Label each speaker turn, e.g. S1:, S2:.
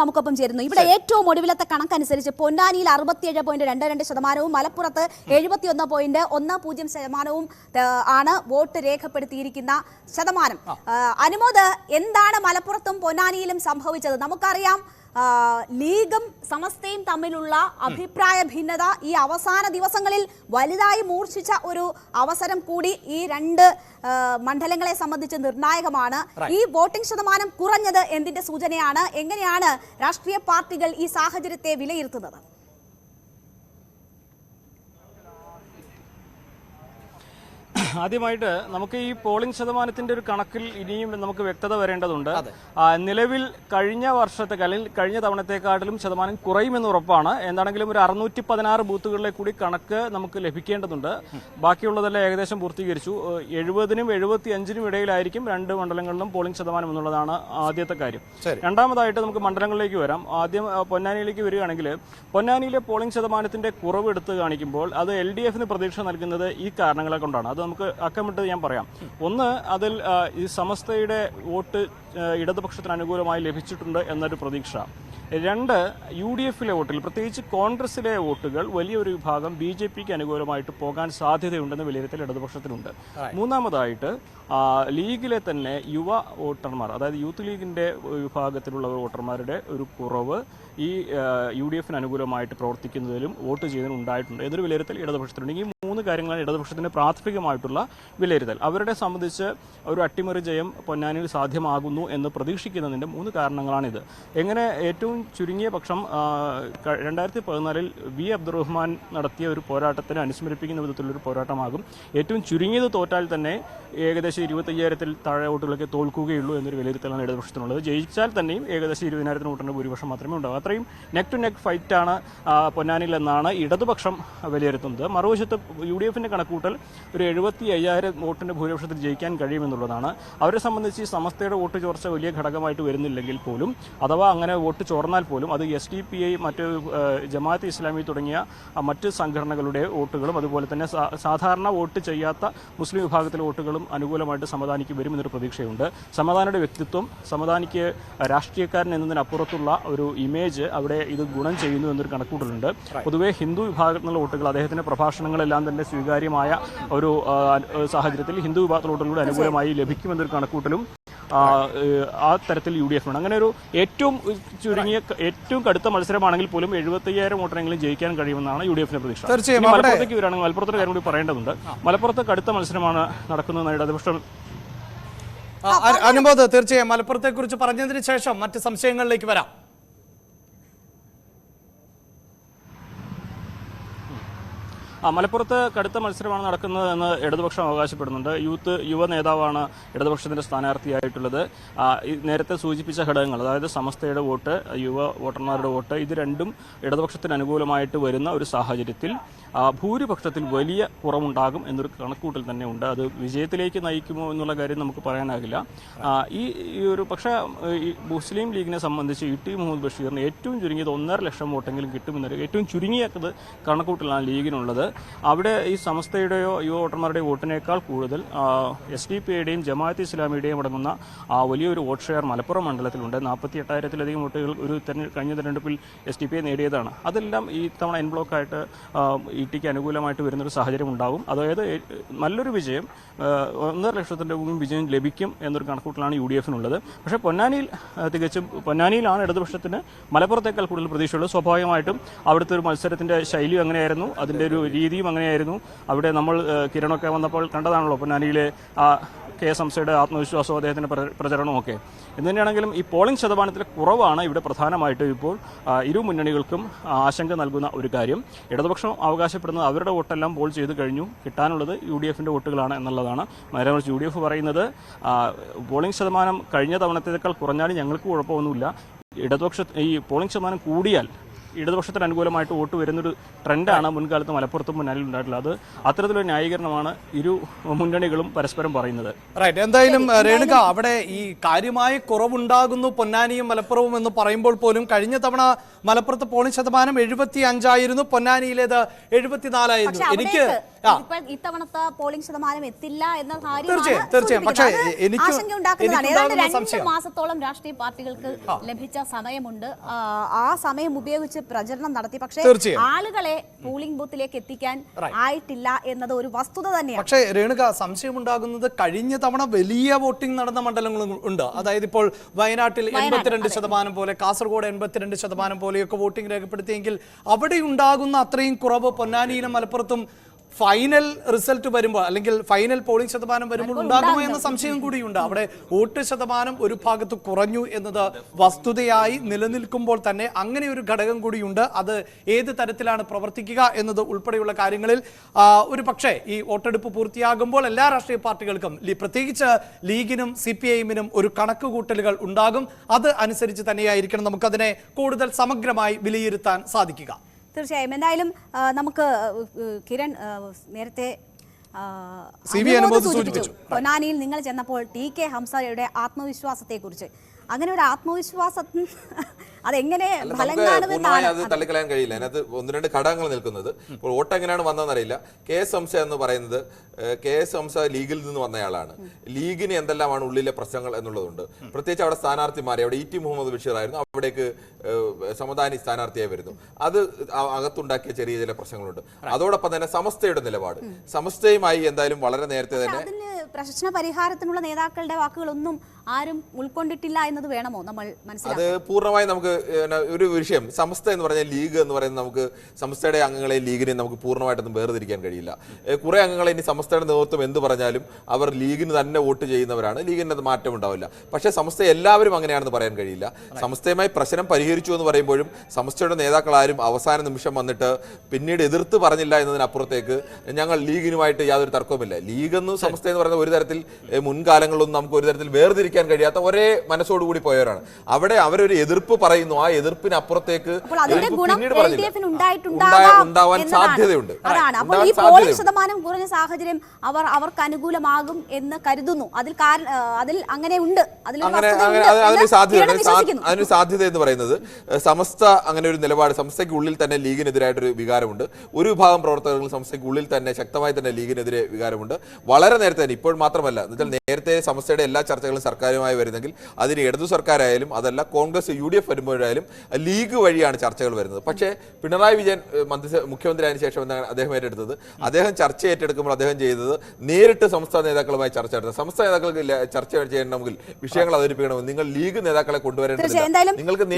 S1: നമുക്കൊപ്പം ചേരുന്നു. ഇവിടെ ഏറ്റവും ഒടുവിലത്തെ കണക്കനുസരിച്ച് പൊന്നാനിയിൽ അറുപത്തിയേഴ് പോയിന്റ് രണ്ട് രണ്ട് ശതമാനവും മലപ്പുറത്ത് എഴുപത്തിയൊന്ന് പോയിന്റ് ഒന്ന് പൂജ്യം ശതമാനവും ആണ് വോട്ട് രേഖപ്പെടുത്തിയിരിക്കുന്ന ശതമാനം. അനുമോദ് എന്താണ് മലപ്പുറത്തും പൊന്നാനിയിലും സംഭവിച്ചത്? നമുക്കറിയാം ലീഗും സമസ്തയും തമ്മിലുള്ള അഭിപ്രായ ഭിന്നത ഈ അവസാന ദിവസങ്ങളിൽ വലുതായി മൂർച്ഛിച്ച ഒരു അവസരം കൂടി ഈ രണ്ട് മണ്ഡലങ്ങളെ സംബന്ധിച്ച് നിർണായകമാണ്. ഈ വോട്ടിംഗ് ശതമാനം കുറഞ്ഞത് എന്തിന്റെ സൂചനയാണ്? എങ്ങനെയാണ് രാഷ്ട്രീയ പാർട്ടികൾ ഈ സാഹചര്യത്തെ വിലയിരുത്തുന്നത്?
S2: ആദ്യമായിട്ട് നമുക്ക് ഈ പോളിംഗ് ശതമാനത്തിന്റെ ഒരു കണക്കിൽ ഇനിയും നമുക്ക് വ്യക്തത വരേണ്ടതുണ്ട്. നിലവിൽ കഴിഞ്ഞ വർഷത്തെ അല്ലെങ്കിൽ കഴിഞ്ഞ തവണത്തെക്കാട്ടിലും ശതമാനം കുറയുമെന്ന് ഉറപ്പാണ്. എന്താണെങ്കിലും ഒരു അറുന്നൂറ്റി പതിനാറ് ബൂത്തുകളിലെ കൂടി കണക്ക് നമുക്ക് ലഭിക്കേണ്ടതുണ്ട്. ബാക്കിയുള്ളതെല്ലാം ഏകദേശം പൂർത്തീകരിച്ചു. എഴുപതിനും എഴുപത്തി അഞ്ചിനും ഇടയിലായിരിക്കും രണ്ട് മണ്ഡലങ്ങളിലും പോളിംഗ് ശതമാനം എന്നുള്ളതാണ് ആദ്യത്തെ കാര്യം. രണ്ടാമതായിട്ട് നമുക്ക് മണ്ഡലങ്ങളിലേക്ക് വരാം. ആദ്യം പൊന്നാനിയിലേക്ക് വരികയാണെങ്കിൽ പൊന്നാനിയിലെ പോളിംഗ് ശതമാനത്തിന്റെ കുറവ് എടുത്ത് കാണിക്കുമ്പോൾ അത് എൽ ഡി എഫിന് പ്രതീക്ഷ നൽകുന്നത് ഈ കാരണങ്ങളെ കൊണ്ടാണ്. അത് നമുക്ക് അക്കമിട്ട് ഞാൻ പറയാം. ഒന്ന് അതിൽ ഈ സമസ്തയുടെ വോട്ട് ഇടതുപക്ഷത്തിന് അനുകൂലമായി ലഭിച്ചിട്ടുണ്ട് എന്നൊരു പ്രതീക്ഷ. രണ്ട് യു ഡി എഫിലെ വോട്ടിൽ പ്രത്യേകിച്ച് കോൺഗ്രസിലെ വോട്ടുകൾ വലിയൊരു വിഭാഗം ബി ജെ പിക്ക് അനുകൂലമായിട്ട് പോകാൻ സാധ്യതയുണ്ടെന്ന് വിലയിരുത്തൽ ഇടതുപക്ഷത്തിനുണ്ട്. മൂന്നാമതായിട്ട് ലീഗിലെ തന്നെ യുവ വോട്ടർമാർ അതായത് യൂത്ത് ലീഗിന്റെ വിഭാഗത്തിലുള്ള വോട്ടർമാരുടെ ഒരു കുറവ് ഈ യു ഡി എഫിന് അനുകൂലമായിട്ട് പ്രവർത്തിക്കുന്നതിലും വോട്ട് ചെയ്യുന്നതിനും ഉണ്ടായിട്ടുണ്ട്. ഏതൊരു വിലയിരുത്തൽ ഇടതുപക്ഷത്തിനുണ്ട്. ഈ മൂന്ന് കാര്യങ്ങളാണ് ഇടതുപക്ഷത്തിന്റെ പ്രാഥമികമായിട്ടുള്ള വിലയിരുത്തൽ. അവരുടെ സംബന്ധിച്ച് ഒരു അട്ടിമറി ജയം പൊന്നാനിയിൽ സാധ്യമാകുന്നു എന്ന് പ്രതീക്ഷിക്കുന്നതിന്റെ മൂന്ന് കാരണങ്ങളാണിത്. എങ്ങനെ ഏറ്റവും ചുരുങ്ങിയ പക്ഷം രണ്ടായിരത്തി പതിനാലിൽ വി. അബ്ദുറഹ്മാൻ നടത്തിയ ഒരു പോരാട്ടത്തിന് അനുസ്മരിപ്പിക്കുന്ന വിധത്തിലൊരു പോരാട്ടമാകും. ഏറ്റവും ചുരുങ്ങിയത് തോറ്റാൽ തന്നെ ഏകദേശം ഇരുപത്തയ്യായിരത്തിൽ താഴെ വോട്ടുകളൊക്കെ തോൽക്കുകയുള്ളൂ എന്നൊരു വിലയിരുത്തലാണ് ഇടതുപക്ഷത്തിനുള്ളത്. ജയിച്ചാൽ തന്നെയും ഏകദേശം ഇരുപതിനായിരത്തിന് വോട്ടിന്റെ ഭൂരിപക്ഷം മാത്രമേ ഉണ്ടാവൂ. അത്രയും നെക് ടു നെക്ക് ഫൈറ്റാണ് പൊന്നാനിയിൽ എന്നാണ് ഇടതുപക്ഷം വിലയിരുത്തുന്നത്. മറുവശത്ത് യു ഡി എഫിന്റെ കണക്കൂട്ടൽ ഒരു എഴുപത്തി അയ്യായിരം വോട്ടിന്റെ ഭൂരിപക്ഷത്തിൽ ജയിക്കാൻ കഴിയുമെന്നുള്ളതാണ്. അവരെ സംബന്ധിച്ച് സമസ്തയുടെ വോട്ട് ചോർച്ച വലിയ ഘടകമായിട്ട് വരുന്നില്ലെങ്കിൽ പോലും അഥവാ അങ്ങനെ വോട്ട് ചോർന്നാൽ പോലും അത് എസ് ഡി പി ഐ മറ്റ് ജമാഅത്ത് ഇസ്ലാമി തുടങ്ങിയ മറ്റ് സംഘടനകളുടെ വോട്ടുകളും അതുപോലെ തന്നെ സാധാരണ വോട്ട് ചെയ്യാത്ത മുസ്ലിം വിഭാഗത്തിലെ വോട്ടുകളും അനുകൂലമായിട്ട് സമാധാനിക്ക് വരുമെന്നൊരു പ്രതീക്ഷയുണ്ട്. സമാധാനയുടെ വ്യക്തിത്വം സമാധാനിക്ക് രാഷ്ട്രീയക്കാരൻ എന്നതിനപ്പുറത്തുള്ള ഒരു ഇമേജ് അവിടെ ഇത് ഗുണം ചെയ്യുന്നു എന്നൊരു കണക്കൂട്ടലുണ്ട്. പൊതുവെ ഹിന്ദു വിഭാഗത്തിലുള്ള വോട്ടുകൾ അദ്ദേഹത്തിന്റെ പ്രഭാഷണങ്ങളെല്ലാം തന്നെ സ്വീകാര്യമായ ഒരു സാഹചര്യത്തിൽ ഹിന്ദു വിഭാഗത്തിലുള്ള വോട്ടുകളുടെ അനുകൂലമായി ലഭിക്കുമെന്നൊരു കണക്കൂട്ടലും ആ, തരത്തിൽ യു ഡി എഫ് ആണ്. അങ്ങനെ ഒരു ഏറ്റവും ചുരുങ്ങിയ ഏറ്റവും കടുത്ത മത്സരമാണെങ്കിൽ പോലും എഴുപത്തയ്യായിരം വോട്ടെങ്കിലും ജയിക്കാൻ കഴിയുമെന്നാണ് യു ഡി എഫിന്റെ പ്രതീക്ഷ.
S3: തീർച്ചയായും
S2: മലപ്പുറത്തേക്ക് വരികയാണെങ്കിൽ മലപ്പുറത്തെ കാര്യം കൂടി പറയേണ്ടതുണ്ട്. മലപ്പുറത്ത് കടുത്ത മത്സരമാണ് നടക്കുന്നത് ഇടതുപക്ഷം
S3: അനുബോധ തീർച്ചയായും മലപ്പുറത്തെ കുറിച്ച് പറഞ്ഞതിന് ശേഷം മറ്റ് സംശയങ്ങളിലേക്ക് വരാം.
S2: മലപ്പുറത്ത് കടുത്ത മത്സരമാണ് നടക്കുന്നത് എന്ന് ഇടതുപക്ഷം അവകാശപ്പെടുന്നുണ്ട്. യൂത്ത് യുവ നേതാവാണ് ഇടതുപക്ഷത്തിന്റെ സ്ഥാനാർത്ഥിയായിട്ടുള്ളത്. നേരത്തെ സൂചിപ്പിച്ച ഘടകങ്ങൾ അതായത് സമസ്തയുടെ വോട്ട് യുവ വോട്ടർമാരുടെ വോട്ട് ഇത് രണ്ടും ഇടതുപക്ഷത്തിന് അനുകൂലമായിട്ട് വരുന്ന ഒരു സാഹചര്യത്തിൽ ഭൂരിപക്ഷത്തിൽ വലിയ കുറവുണ്ടാകും എന്നൊരു കണക്കൂട്ടൽ തന്നെ ഉണ്ട്. അത് വിജയത്തിലേക്ക് നയിക്കുമോ എന്നുള്ള കാര്യം നമുക്ക് പറയാനാകില്ല. ഈ ഒരു പക്ഷേ മുസ്ലിം ലീഗിനെ സംബന്ധിച്ച് ഇ ടി മുഹമ്മദ് ബഷീറിന് ഏറ്റവും ചുരുങ്ങിയത് ഒന്നര ലക്ഷം വോട്ടെങ്കിലും കിട്ടുമെന്നൊരു ഏറ്റവും ചുരുങ്ങിയത് കണക്കൂട്ടലാണ് ലീഗിനുള്ളത്. അവിടെ ഈ സമസ്തയുടെയോ യുവ വോട്ടർമാരുടെയോ വോട്ടിനേക്കാൾ കൂടുതൽ എസ് ഡി പി ഐയുടെയും ജമാഅത്ത് ഇസ്ലാമിയുടെയും അടങ്ങുന്ന വലിയൊരു വോട്ട് ഷെയർ മലപ്പുറം മണ്ഡലത്തിലുണ്ട്. നാൽപ്പത്തി എട്ടായിരത്തിലധികം വോട്ടുകൾ ഒരു കഴിഞ്ഞ തെരഞ്ഞെടുപ്പിൽ എസ് ഡി പി ഐ നേടിയതാണ്. അതെല്ലാം ഈ തവണ എൻ ബ്ലോക്കായിട്ട് ഇ ടിക്ക് അനുകൂലമായിട്ട് വരുന്നൊരു സാഹചര്യം ഉണ്ടാവും അതായത് നല്ലൊരു വിജയം ഒന്നര ലക്ഷത്തിന്റെ വിജയം ലഭിക്കും എന്നൊരു കണക്കൂട്ടലാണ് യു ഡി എഫിനുള്ളത്. പക്ഷേ പൊന്നാനിയിൽ തികച്ചും പൊന്നാനിയിലാണ് ഇടതുപക്ഷത്തിന് മലപ്പുറത്തേക്കാൾ കൂടുതൽ പ്രതീക്ഷയുള്ളത്. സ്വാഭാവികമായിട്ടും അവിടുത്തെ ഒരു മത്സരത്തിന്റെ ശൈലി അങ്ങനെയായിരുന്നു. അതിന്റെ ഒരു രീതിയും അങ്ങനെയായിരുന്നു. അവിടെ നമ്മൾ കിരണൊക്കെ വന്നപ്പോൾ കണ്ടതാണല്ലോ പൊന്നാനിയിലെ ആ കെ എസ് എംസയുടെ ആത്മവിശ്വാസവും അദ്ദേഹത്തിന്റെ പ്രചരണമൊക്കെ എന്ന് തന്നെയാണെങ്കിലും ഈ പോളിംഗ് ശതമാനത്തിലെ കുറവാണ് ഇവിടെ പ്രധാനമായിട്ടും ഇപ്പോൾ ഇരു മുന്നണികൾക്കും ആശങ്ക നൽകുന്ന ഒരു കാര്യം. ഇടതുപക്ഷം അവകാശപ്പെടുന്നത് അവരുടെ വോട്ടെല്ലാം പോൾ ചെയ്ത് കഴിഞ്ഞു. കിട്ടാനുള്ളത് യു ഡി എഫിന്റെ വോട്ടുകളാണ് എന്നുള്ളതാണ് മറിച്ച് യു ഡി എഫ് പറയുന്നത്. പോളിംഗ് ശതമാനം കഴിഞ്ഞ തവണത്തേക്കാൾ കുറഞ്ഞാലും ഞങ്ങൾക്ക് കുഴപ്പമൊന്നുമില്ല. ഇടതുപക്ഷ ഈ പോളിംഗ് ശതമാനം കൂടിയാൽ ഇടതുപക്ഷത്തിന് അനുകൂലമായിട്ട് വോട്ട് വരുന്നൊരു ട്രെൻഡാണ് മുൻകാലത്ത് മലപ്പുറത്തും മുന്നാലിൽ ഉണ്ടായിട്ടുള്ളത്. അത് അത്തരത്തിലൊരു ന്യായീകരണമാണ് ഇരു മുന്നണികളും പരസ്പരം പറയുന്നത്.
S3: റൈറ്റ് എന്തായാലും രേണുക അവിടെ ഈ കാര്യമായ കുറവുണ്ടാകുന്നു പൊന്നാനിയും മലപ്പുറവും എന്ന് പറയുമ്പോൾ പോലും കഴിഞ്ഞ തവണ മലപ്പുറത്ത് പോളിംഗ് ശതമാനം എഴുപത്തി അഞ്ചായിരുന്നു പൊന്നാനിയിലേത് എഴുപത്തിനാലായിരുന്നു. എനിക്ക്
S1: ഇത്തവണത്തെ പോളിംഗ് ശതമാനം എത്തില്ല എന്ന
S3: തീർച്ചയായും. പക്ഷേ
S1: ആശങ്ക ഉണ്ടാക്കുന്നതാണ് ഏതാണ്ട് രണ്ട് മാസത്തോളം രാഷ്ട്രീയ പാർട്ടികൾക്ക് ലഭിച്ച സമയമുണ്ട്. ആ, ആ സമയം ഉപയോഗിച്ച് പ്രചരണം നടത്തി. പക്ഷേ ആളുകളെ പോളിംഗ് ബൂത്തിലേക്ക് എത്തിക്കാൻ ആയിട്ടില്ല എന്നത് ഒരു വസ്തുത തന്നെയാണ്.
S3: പക്ഷേ രേണുക സംശയമുണ്ടാകുന്നത് കഴിഞ്ഞ തവണ വലിയ വോട്ടിംഗ് നടന്ന മണ്ഡലങ്ങളും ഉണ്ട്. അതായത് ഇപ്പോൾ വയനാട്ടിൽ എൺപത്തിരണ്ട് ശതമാനം പോലെ കാസർഗോഡ് എൺപത്തിരണ്ട് ശതമാനം പോലെയൊക്കെ വോട്ടിംഗ് രേഖപ്പെടുത്തിയെങ്കിൽ അവിടെ ഉണ്ടാകുന്ന അത്രയും കുറവ് പൊന്നാനിയിലും മലപ്പുറത്തും ഫൈനൽ റിസൾട്ട് വരുമ്പോൾ അല്ലെങ്കിൽ ഫൈനൽ പോളിംഗ് ശതമാനം വരുമ്പോൾ ഉണ്ടാകുമോ എന്ന സംശയം കൂടിയുണ്ട്. അവിടെ വോട്ട് ശതമാനം ഒരു ഭാഗത്ത് കുറഞ്ഞു എന്നത് വസ്തുതയായി നിലനിൽക്കുമ്പോൾ തന്നെ അങ്ങനെ ഒരു ഘടകം കൂടിയുണ്ട്. അത് ഏത് തരത്തിലാണ് പ്രവർത്തിക്കുക എന്നത് ഉൾപ്പെടെയുള്ള കാര്യങ്ങളിൽ ഒരു പക്ഷേ ഈ വോട്ടെടുപ്പ് പൂർത്തിയാകുമ്പോൾ എല്ലാ രാഷ്ട്രീയ പാർട്ടികൾക്കും പ്രത്യേകിച്ച് ലീഗിനും സി പി ഐഎമ്മിനും ഒരു കണക്ക് കൂട്ടലുകൾ ഉണ്ടാകും. അത് അനുസരിച്ച് തന്നെയായിരിക്കണം നമുക്കതിനെ കൂടുതൽ സമഗ്രമായി വിലയിരുത്താൻ സാധിക്കുക.
S1: തീർച്ചയായും. എന്തായാലും നമുക്ക് കിരൺ നേരത്തെ സൂചിപ്പിച്ചു. പൊന്നാനിയിൽ നിങ്ങൾ ചെന്നപ്പോൾ ടി കെ ഹംസയുടെ ആത്മവിശ്വാസത്തെക്കുറിച്ച്. അങ്ങനെ ഒരു ആത്മവിശ്വാസം അതെങ്ങനെ
S4: തള്ളിക്കളയാൻ കഴിയില്ല. അതിനകത്ത് ഒന്ന് രണ്ട് ഘടകങ്ങൾ നിൽക്കുന്നത്. ഇപ്പോൾ വോട്ട് എങ്ങനെയാണ് വന്നതെന്നറിയില്ല. കെ എസ് ഹംസ എന്ന് പറയുന്നത് കെ എസ് ഹംസ ലീഗിൽ നിന്ന് വന്നയാളാണ്. ലീഗിന് എന്തെല്ലാമാണ് ഉള്ളിലെ പ്രശ്നങ്ങൾ എന്നുള്ളതുണ്ട്. പ്രത്യേകിച്ച് അവിടെ സ്ഥാനാർത്ഥിമാരെ അവിടെ ഇ ടി മുഹമ്മദ് ബഷീർ ആയിരുന്നു അവിടേക്ക് സമദാനി സ്ഥാനാർത്ഥിയായി വരുന്നു. അത് അകത്തുണ്ടാക്കിയ ചെറിയ ചില പ്രശ്നങ്ങളുണ്ട്. അതോടൊപ്പം തന്നെ സമസ്തയുടെ നിലപാട്. സമസ്തയുമായി എന്തായാലും വളരെ നേരത്തെ തന്നെ
S1: പ്രശ്ന പരിഹാരത്തിനുള്ള നേതാക്കളുടെ വാക്കുകളൊന്നും ആരും ഉൾക്കൊണ്ടിട്ടില്ല എന്നത് വേണമോ? നമ്മൾ
S4: അത് പൂർണമായി നമുക്ക് ഒരു വിഷയം. സമസ്ത എന്ന് പറഞ്ഞാൽ ലീഗ് എന്ന് പറയുന്നത് നമുക്ക് സമസ്തയുടെ അംഗങ്ങളെ ലീഗിനെ നമുക്ക് പൂർണമായിട്ടൊന്നും വേർതിരിക്കാൻ കഴിയില്ല. കുറെ അംഗങ്ങളെ ഇനി സംസ്ഥയുടെ നേതൃത്വം എന്ത് പറഞ്ഞാലും അവർ ലീഗിന് തന്നെ വോട്ട് ചെയ്യുന്നവരാണ്. ലീഗിന് അത് മാറ്റം ഉണ്ടാവില്ല. പക്ഷേ സംസ്ഥ എല്ലാവരും അങ്ങനെയാണെന്ന് പറയാൻ കഴിയില്ല. സംസ്ഥയുമായി പ്രശ്നം പരിഹരിച്ചു എന്ന് പറയുമ്പോഴും സംസ്ഥയുടെ നേതാക്കളാരും അവസാന നിമിഷം വന്നിട്ട് പിന്നീട് എതിർത്ത് പറഞ്ഞില്ല എന്നതിനപ്പുറത്തേക്ക് ഞങ്ങൾ ലീഗിനുമായിട്ട് യാതൊരു തർക്കവുമില്ല. ലീഗ് എന്ന് സംസ്ഥ എന്ന് പറയുന്ന ഒരു തരത്തിൽ മുൻകാലങ്ങളൊന്നും മുൻകാലങ്ങളിലൊന്നും നമുക്ക് ഒരു തരത്തിൽ വേർതിരിക്കാൻ കഴിയാത്ത ഒരേ മനസ്സോടുകൂടി പോയവരാണ്. അവിടെ അവരൊരു എതിർപ്പ് പറയുന്നു. ആ
S1: അതിന്റെ ഗുണം
S4: പിന്നീട് പറഞ്ഞില്ല. ഉണ്ടാവാൻ സാധ്യതയുണ്ട്.
S1: അതാണ്. അപ്പോൾ ഈ പോളിംഗ്
S4: സാധ്യതയുണ്ട്.
S1: ശതമാനം കുറഞ്ഞ സാഹചര്യം അവർ അവർക്ക് അനുകൂലമാകും എന്ന് കരുതുന്നു. അതിൽ അതിൽ അങ്ങനെ ഉണ്ട്.
S4: അതിനൊരു സാധ്യത എന്ന് പറയുന്നത് സമസ്ത അങ്ങനെ ഒരു നിലപാട് സംസ്ഥയ്ക്ക് ഉള്ളിൽ തന്നെ ലീഗിനെതിരായിട്ടൊരു വികാരമുണ്ട്. ഒരു വിഭാഗം പ്രവർത്തകർ സംസ്ഥയ്ക്ക് ഉള്ളിൽ തന്നെ ശക്തമായി തന്നെ ലീഗിനെതിരെ വികാരമുണ്ട്. വളരെ നേരത്തെ തന്നെ ഇപ്പോൾ മാത്രമല്ല എന്നുവെച്ചാൽ നേരത്തെ സംസ്ഥയുടെ എല്ലാ ചർച്ചകളും സർക്കാരുമായി വരുന്നെങ്കിൽ അതിന് ഇടതു സർക്കാരായാലും അതല്ല കോൺഗ്രസ് യു ഡി എഫ് വരുമ്പോഴായാലും ലീഗ് വഴിയാണ് ചർച്ചകൾ വരുന്നത്. പക്ഷേ പിണറായി വിജയൻ മന്ത്രി മുഖ്യമന്ത്രിയായതിനു ശേഷം അദ്ദേഹം ഏറ്റെടുത്തത്? അദ്ദേഹം ചർച്ച ഏറ്റെടുക്കുമ്പോൾ അദ്ദേഹം ചെയ്തത് നേരിട്ട് സംസ്ഥാന നേതാക്കളുമായി ചർച്ച നടത്തുന്നത് സംസ്ഥാന നേതാക്കൾക്ക് ചർച്ച ചെയ്യണമെങ്കിൽ വിഷയങ്ങൾ അവതരിപ്പിക്കണമെങ്കിൽ നിങ്ങൾ ലീഗ് നേതാക്കളെ
S1: കൊണ്ടുവരേണ്ടത്
S4: നിങ്ങൾക്ക്